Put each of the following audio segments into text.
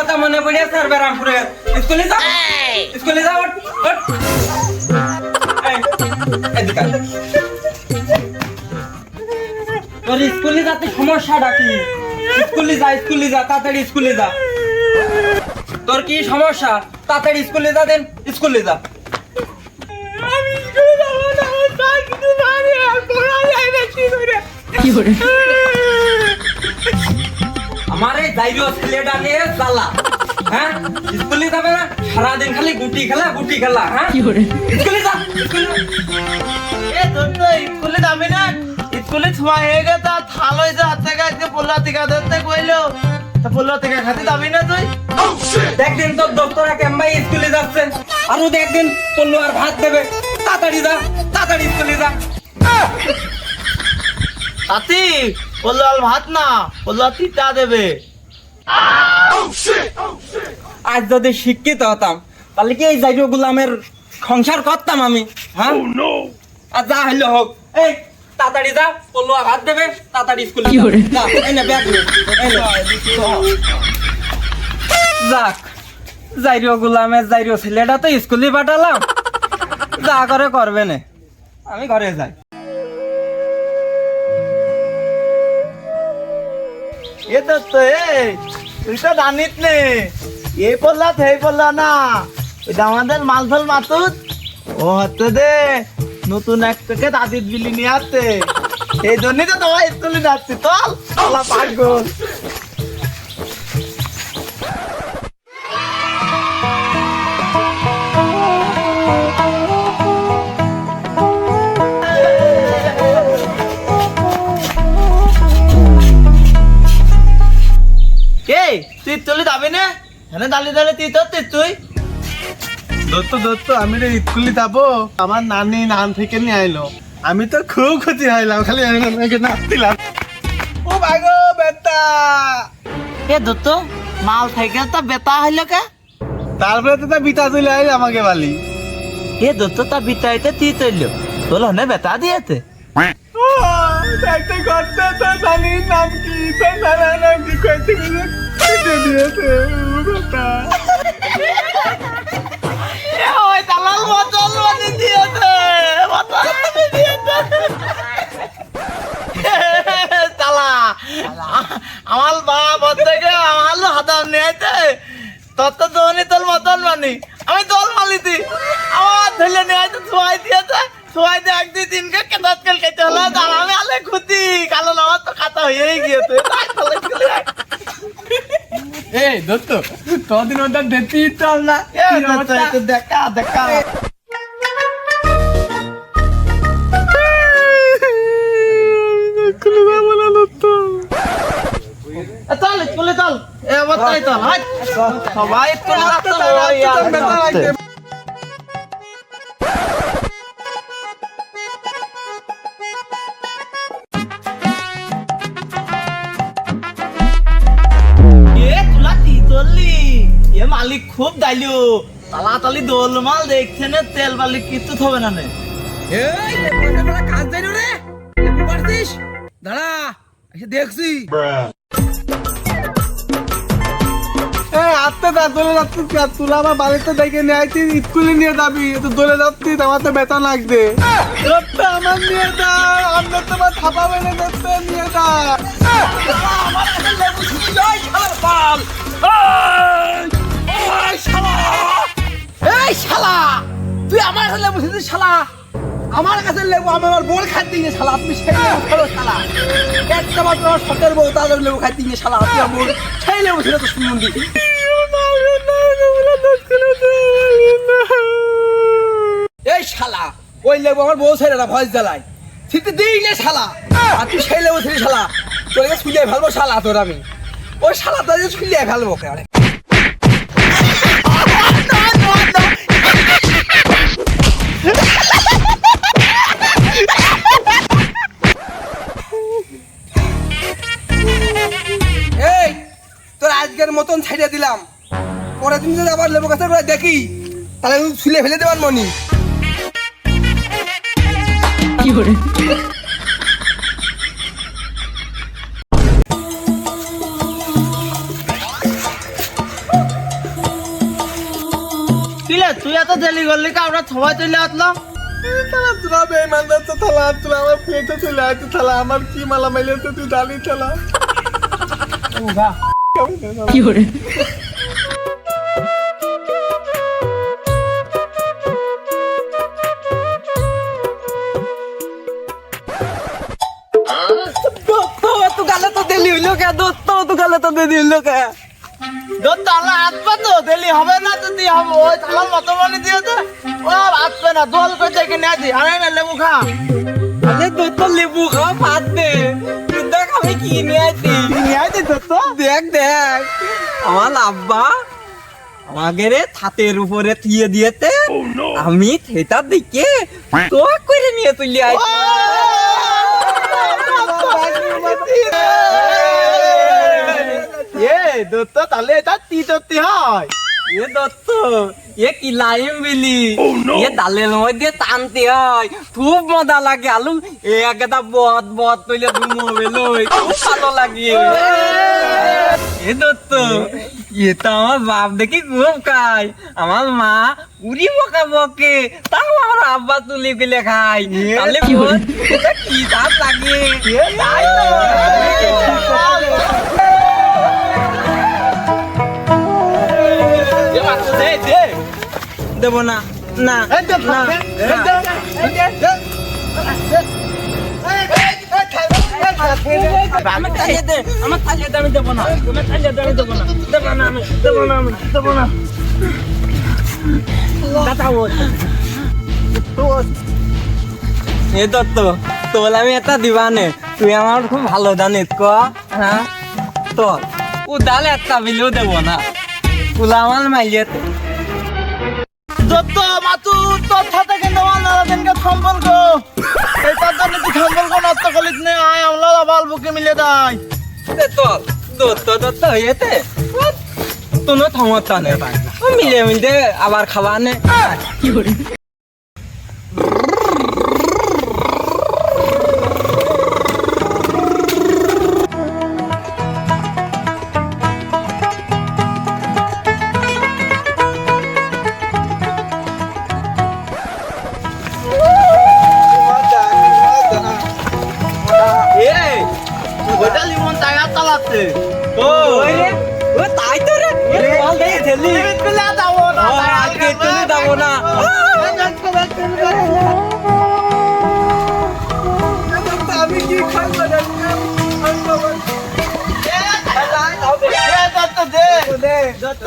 কথা মনে পড়ে স্যার বেরামপুরে স্কুলে যা স্কুলে যা ওঠ, ওঠ। এই, এদিকে আয়। তোর স্কুলে যাতে সমস্যাটা কি? স্কুলে যা স্কুলে যা তাড়াতাড়ি স্কুলে যা। তোর কি সমস্যা? তাড়াতাড়ি স্কুলে যা দেন স্কুলে যা। আমি স্কুলে যাব না পা কিছু ভারী আর পড়া যায় না কি করে? এই ছেলেটা নিয়ে জ্বালা। হ্যাঁ? স্কুলে যাবে না? সারাদিন খালি গুটি খেলা গুটি খেলা হ্যাঁ? স্কুলে যা স্কুলে যা। এ তোর তো স্কুলে যাবি না? স্কুলে ছোঁয়া হয়ে গেছে আর থাল পোলা টিকা ধরতে কইলো। তা পোলা টিকা খাতে যাবি না তুই? দেখদিন তোর দোস্তরা কেমবাই স্কুলে যাচ্ছে। আরও দেখদিন পল্লু আর ভাত দেবে। তাড়াতাড়ি যা তাড়াতাড়ি স্কুলে যা। তাতি পোলা আর ভাত না পোলা তিতা দেবে। আজ যদি শিক্ষিত হতাম তাহলে কি এই জাইরো গুলামের সংসার করতাম আমি হ্যাঁ? আর যা হইল হোক। এই তাড়াতাড়ি যা পল্লু ভাত দেবে তাড়াতাড়ি স্কুলে যা। যা, এই ব্যাগ নে, যাক জাইরো গুলামের জাইরো ছেলেটা তো স্কুলে পাঠালাম। যা করে করবে না। আমি ঘরে যাই। এ তো তো এই তুই তো জানিস নে। এই পড়লা সেই পড়লা না। এটা আমাদের মালফল মাতুত। ও হচ্ছে দে, নতুন এক প্যাকেট আদিত বিলি নিয়ে আসছে। এই জন্যই তো তোমার স্কুলে যাচ্ছি চল, পাগল। হ্যাঁ দাঁড়িয়ে দাঁড়িয়ে তুই তো তুই দত্ত দত্ত আমি রে স্কুলে যাব। আমার নানি নান থেকে নিয়ে আইলো। আমি তো খুব ক্ষতি হইলাম খালি আমাকে নাচছিলাম ও ভাগো বেটা! এ দত্ত মাল সাইকেল তো বেতা হইল কে? তারপরে তো তা বিতা চলে আইল আমাকে বালি। এ দত্ত তা বিতাইতে তুই তৈল তোর হনে বেতা দিয়েতে একটা করতে তো নাম কি তো নানা নাম কি কইতে দিয়েছে। কথা ওই দালাল আমার বাপ থেকে আমার হাতাম নিয়েছে তোর তো দোনি তোর মতন মানি। আমি দল মালিতি। আমার ধরে নিয়েছে ছুয়াই দিয়েছে ছুয়াই দিয়ে এক, দুই দিনকে কেতাত কেল কেটে হলো। আমি আলে খুঁতি। কারণ আমার তো খাতা হয়েই গিয়েছে তাই তাহলে চলে যায়। এই দত্ত তদিন ওটা দেখতে ইচ্ছা না? দেখা দেখা। চল স্কুলে চল। এ অবস্থায় চল হাট। সবাই স্কুলে মালিক খুব দাইলো। তালাতালি দোল মাল দেখছে না তেল বালি কিছু হবে না নে। কাজ যাই রে। পারছিস দাঁড়া এসে দেখছি। আত্মা দা দোলে যাচ্ছিস কে? তুই আমার বাড়িতে দেখে নিয়ে আইছিস? স্কুলে নিয়ে যাবি তো দোলে যাচ্ছিস আমার তো বেতন লাগবে আমার নিয়ে যা আমরা তোমার থাপাবে না নিয়ে যা। তুই আমার কাছে লেবু খেতে শালা। আমার কাছে লেবু, আমি আমার বোন খাইতে গিয়ে শালা, তুমি সেই লেবু খেলো শালা। একটা মাত্র আমার সতের বউ, তাদের লেবু খাইতে গিয়ে শালা তুই আমার সেই লেবু ছিল তো শুনুন এই শালা, ওই লেবু আমার বউ ছেলেরা ভয় জ্বালায়। ছিটে দিই না শালা, আর তুই সেই লেবু ছিলি শালা তোকে শুলিয়ে ফেলব শালা, তোর আমি। ওই শালা, তোর শুলিয়ে ফেলব লেবু গাছের গোড়ায় দেখি তাহলে ছুলে ফেলে দেবার মনি। তুই এত দেরি করলি কা আমরা সবাই চলে আসলাম তালা তোরা তো থালা তোরা আমার পেটে চলে আসছে থালা আমার কি মালা মাইলে তুই জানি। থালা দোস্ত দেলি হইল কে দোস্ত তু তো দেলি হইল কে তোর আসবে তো দেরি হবে না তো তুই হবে ওই থালার মতো মানে দিয়ে দে ও আসবে না দোল করে দেখে নিয়ে আসি আরে না লেবু খা আরে দোস্ত লেবু খাওয়া ভাত দে দেখ আমি কি নিয়ে আইছি নিয়ে আইতে দোস্ত দেখ দেখ আমার আব্বা আমাকে রে ছাতের উপরে থিয়ে দিয়েতে আমি থেটার দিকে তো করে নিয়ে তুলি আইছি এ দত্ত তাহলে এটা তিতত্তি হয় এ দত্ত এ কি লাইম বিলি এ ডালের মধ্যে টানতে হয় খুব মজা লাগে আলু এ একটা বদ বদ তৈলে দুমো বেলই খুব ভালো লাগে এ দত্ত এ তো আমার বাপ দেখি খুব খায় আমার মা উড়ি বকা বকে তাও আমার আব্বা তুলি পেলে খায় তাহলে কি তাপ লাগে দেব না। না। আমার তালিয়ে দে আমার তালিয়ে দে আমি দেবো না। আমার তালিয়ে দে আমি দেবো না। দেবো না আমি দেবো না আমি দেবো না। দাদা ও। এ দত্ত তোল আমি একটা দিবানে তুই আমার খুব ভালো জানিস ক? হ্যাঁ? তো উদালে একটা বিলেও দেবো না। তুলা আমার মাইয়ে দত্ত মাতু তোর সাথে কিন্তু আমার সম্পর্ক। সম্পর্ক নষ্ট করিস নে? আয় বুকে মিলে দেয় তো দত্ত দত্ত হয়েতে তোনো থমতা নে মিলে মিলে আবার খাবার নে। এই ঠেলি আজকে তুমি যাব না। আমি কি দত্ত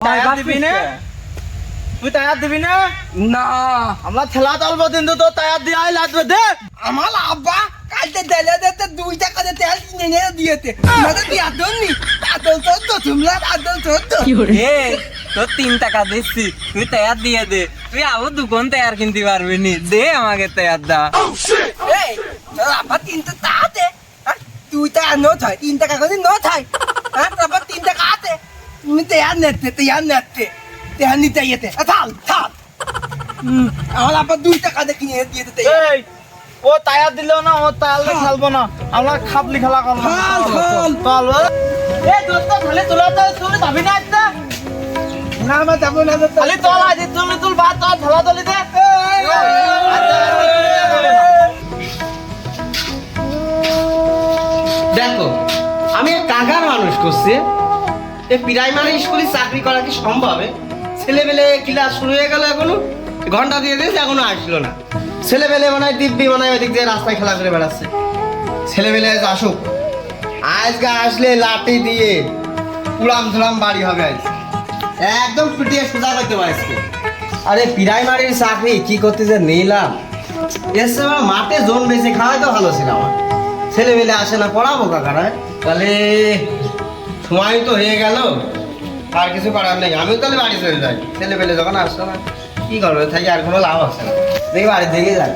টাকা দিবি না তুই টাকা দিবি না? না। আমরা ঠেলা চালবো কিন্তু তো টাকা দিয়ে আই লাগবে দে। আমার আব্বা কালকে দেলে দিতে দুই টাকা দিয়ে তেল কিনে নিয়ে দিয়েতে দনি আদল তো তো তোমরা আদল তো। তো এ তো তিন টাকা দিচ্ছি তুই তৈয়ার দিয়ে দে। তুই আবার দুকান তৈয়ার কিনতে পারবি নি। দে আমাকে তৈয়ার দা। এই তোর আব্বা তিন টাকা দে। তুই তো আর নোট হয় তিন টাকা করে নোট হয়। হ্যাঁ তারপর তিন টাকা আছে তুমি তৈয়ার নেতে তৈয়ার নেতে। তৈয়ার নিতে ইয়েতে থাল থাল আমার আব্বা দুই টাকা দিয়ে কিনে দিয়ে দিতে এই ও টায়ার দিলেও না ও টায়ার খেলব না আমরা খাপলি খেলা করব। চল এ দোস্ত খালি তোলা তো তুমি যাবি না একটা না আমার যাব না। খালি তোল আজি তুমি তুল ভাত তোল খেলা তলি দে দেখো আমি কাকার মানুষ করছি এই প্রাইমারি স্কুলে চাকরি করা কি সম্ভব এ? ছেলেবেলে ক্লাস শুরু হয়ে গেল এখনও। ঘণ্টা দিয়ে দিয়েছে, এখনও আসলো না। ছেলেবেলে মনে দিব্যি মনে ওদিক দিয়ে রাস্তায় খেলা করে বেড়াচ্ছে। ছেলেবেলে আসুক। আজকে আসলে লাঠি দিয়ে উড়াম ধুলাম বাড়ি হবে আজ। একদম পিটিয়ে সোজা করতে পারছি আরে প্রাইমারির চাকরি, কি করতে যে নিলাম। এসে আমার মাঠে জোন বেশি খাওয়াই তো ভালো ছিল আমার। ছেলেবেলে আসে না, পড়াবো কাকারা। তাহলে সময় তো হয়ে গেল। আর কিছু করার নেই। আমিও তাহলে বাড়ি চলে যাই। ছেলে পেলে যখন আসতো না, কি করব? থাকি আর কোনো লাভ আছে না। দেখি বাড়ি দিকে যাই।